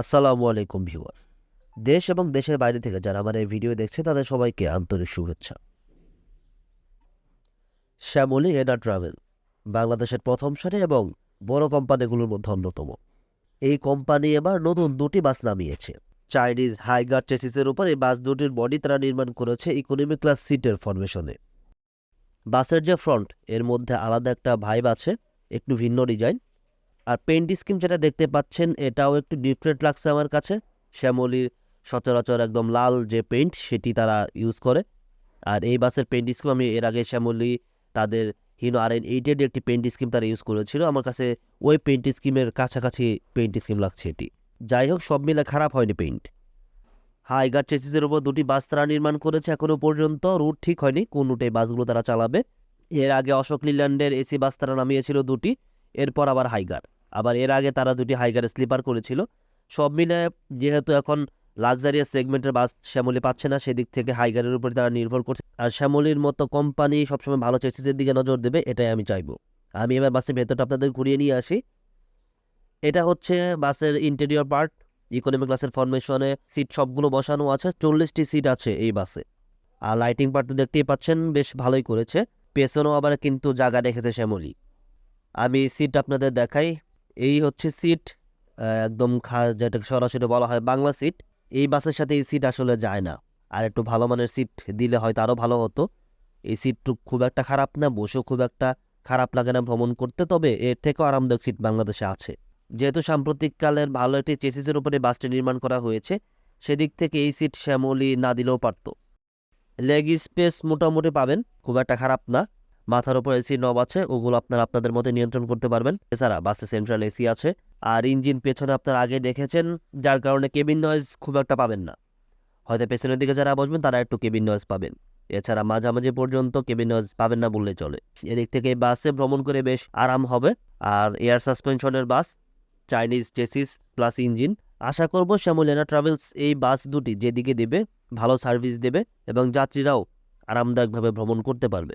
আসসালামু আলাইকুম ভিউয়ার্স। দেশ এবং দেশের বাইরে থেকে যারা আমার এই ভিডিও দেখছে, তাদের সবাইকে আন্তরিক শুভেচ্ছা। শ্যামলী এডা ট্রাভেল, বাংলাদেশের প্রথম সারি এবং বড় কোম্পানিগুলোর মধ্যে অন্যতম। এই কোম্পানি এবার নতুন দুটি বাস নামিয়েছে। চাইনিজ হাইগার চেসিসের উপর এই বাস দুটির বডি তারা নির্মাণ করেছে ইকোনমি ক্লাস সিটের ফরমেশনে বাসের যে ফ্রন্ট এর মধ্যে আলাদা একটা ভাইব আছে, একটু ভিন্ন ডিজাইন আর পেন্ট স্কিম যেটা দেখতে পাচ্ছেন, এটাও একটু ডিফারেন্ট লাগছে আমার কাছে। শ্যামলির সচরাচর একদম লাল যে পেন্ট সেটি তারা ইউজ করে। আর এই বাসের পেন্ট স্কিম আমি এর আগে শ্যামলি তাদের হিনো আর এন এইটের একটি পেন্ট স্কিম তারা ইউজ করেছিল। আমার কাছে ওই পেন্ট স্কিমের কাছাকাছি পেন্ট স্কিম লাগছে এটি। যাই হোক, সব মিলে খারাপ হয়নি পেন্ট হাইগার চেসিসের উপর দুটি বাস তারা নির্মাণ করেছে এখনও পর্যন্ত। রুট ঠিক হয়নি, কোন রুটে বাসগুলো তারা চালাবে। এর আগে অশোক লিল্যান্ডের এসি বাস তারা নামিয়েছিল দুটি। এরপর আবার হাইগার। আবার এর আগে তারা দুটি হাইগার স্লিপার করেছিল। সব মিলে যেহেতু এখন লাক্সারিয়াস সেগমেন্টের বাস শ্যামলি পাচ্ছে না, সেদিক থেকে হাইগারের উপরে তারা নির্ভর করছে। আর শ্যামলির মতো কোম্পানি সবসময় ভালো চেসিসের দিকে নজর দেবে, এটাই আমি চাইব। আমি এবার বাসের ভেতরটা আপনাদের ঘুরিয়ে নিয়ে আসি। এটা হচ্ছে বাসের ইন্টেরিয়র পার্ট ইকোনমি ক্লাসের ফরমেশনে সিট সবগুলো বসানো আছে, চল্লিশটি সিট আছে এই বাসে। আর লাইটিং পার্ট তো দেখতেই পাচ্ছেন, বেশ ভালোই করেছে। পেছনেও আবার কিন্তু জায়গা রেখেছে শ্যামলি। আমি সিট আপনাদের দেখাই। এই হচ্ছে সিট একদম খা যেটা সরাসরি বলা হয় বাংলা সিট এই বাসের সাথে এই সিট আসলে যায় না। আর একটু ভালো মানের সিট দিলে হয়তো আরও ভালো হতো। এই সিটটু খুব একটা খারাপ না, বসেও খুব একটা খারাপ লাগে না ভ্রমণ করতে, তবে এর থেকেও আরামদায়ক সিট বাংলাদেশে আছে। যেহেতু সাম্প্রতিককালের ভালো একটি চেসিসের উপরে বাসটি নির্মাণ করা হয়েছে, সেদিক থেকে এই সিট শ্যামলি না দিলেও পারত। লেগ স্পেস মোটামুটি পাবেন, খুব একটা খারাপ না। মাথার উপর এসি নব আছে, ওগুলো আপনারা আপনাদের মতো নিয়ন্ত্রণ করতে পারবেন। এছাড়া বাসে সেন্ট্রাল এসি আছে। আর ইঞ্জিন পেছনে আপনার আগে দেখেছেন, যার কারণে কেবিন নয়েজ খুব একটা পাবেন না। হয়তো পেছনের দিকে যারা বসবেন, তারা একটু কেবিন নয়েজ পাবেন। এছাড়া মাঝামাঝি পর্যন্ত কেবিন নয়েজ পাবেন না বললে চলে। এদিক থেকে বাসে ভ্রমণ করে বেশ আরাম হবে। আর air সাসপেনশনের bus Chinese chassis plus engine আশা করব শ্যামলিয়ানা ট্রাভেলস এই বাস দুটি যেদিকে দেবে, ভালো সার্ভিস দেবে এবং যাত্রীরাও আরামদায়কভাবে ভ্রমণ করতে পারবে।